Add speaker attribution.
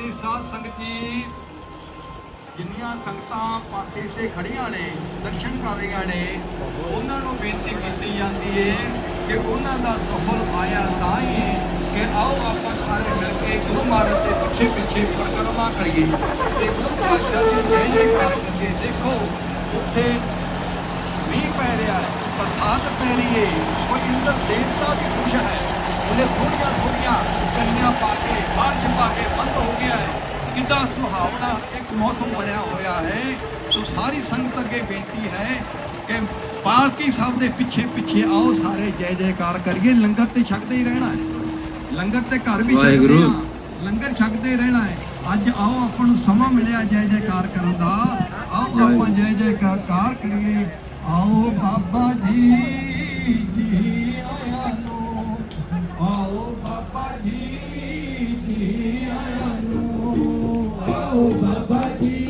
Speaker 1: ਕਿ ਜਿੰਨੀਆਂ ਸੰਗਤਾਂ ਪਾਸੇ ਤੇ ਖੜੀਆਂ ਨੇ, ਦਰਸ਼ਨ ਕਰ ਰਹੀਆਂ ਨੇ, ਉਹਨਾਂ ਨੂੰ ਬੇਨਤੀ ਕੀਤੀ ਜਾਂਦੀ ਹੈ ਕਿ ਉਹਨਾਂ ਦਾ ਸਫਲ ਆਇਆ ਤਾਂ ਹੀ ਕਿ ਆਓ ਆਪਾਂ ਸਾਰੇ ਮਿਲ ਕੇ ਗੁਰੂ ਮਹਾਰਾਜ ਦੇ ਪਿੱਛੇ ਪਿੱਛੇ ਪਰਿਕਰਮਾ ਕਰੀਏ। ਤੇ ਗੁਰੂ ਪਾਤਸ਼ਾਹ ਦੀ ਜੈ ਜੈਕਾਰ ਕਰੀਏ ਦੇਖੋ, ਉੱਥੇ ਮੀਂਹ ਪੈ ਰਿਹਾ ਹੈ, ਬਰਸਾਤ ਪੈ ਰਹੀ ਹੈ ਉਹ ਇੰਦਰ ਦੇਵਤਾ ਦੀ ਖੁਸ਼ ਹੈ, ਉਹਨੇ ਥੋੜੀਆਂ ਥੋੜੀਆਂ ਕਣੀਆਂ ਪਾ ਕੇ ਬਾਰਿਸ਼ ਪਾ ਕੇ ਬੰਦ ਹੋ ਗਿਆ ਹੈ ਕਿੰਨਾ ਸੁਹਾਵਣਾ ਇੱਕ ਮੌਸਮ ਬਣਿਆ ਹੋਇਆ ਹੈ। ਸੋ ਸਾਰੀ ਸੰਗਤ ਅੱਗੇ ਬੇਨਤੀ ਹੈ ਕਿ ਪਾਲਕੀ ਸਾਹਿਬ ਦੇ ਪਿੱਛੇ ਪਿੱਛੇ ਆਓ ਸਾਰੇ ਜੈ ਜੈਕਾਰ ਕਰੀਏ। ਲੰਗਰ ਤੇ ਛਕਦੇ ਹੀ ਰਹਿਣਾ ਹੈ। ਲੰਗਰ ਤੇ ਘਰ ਵੀ ਛਕਦੇ। ਆ ਲੰਗਰ ਛਕਦੇ ਰਹਿਣਾ ਹੈ। ਅੱਜ ਆਓ ਆਪਾਂ ਨੂੰ ਸਮਾਂ ਮਿਲਿਆ ਜੈ ਜੈਕਾਰ ਕਰਨ ਦਾ। ਆਓ ਆਪਾਂ ਜੈ ਜੈਕਾਰ ਕਰੀਏ। ਆਓ ਬਾਬਾ ਜੀ ਜੀ ਆਇਆ ਨੂੰ। ਆਓ ਬਾਬਾ ਜੀ ਜੀ ਆਇਆ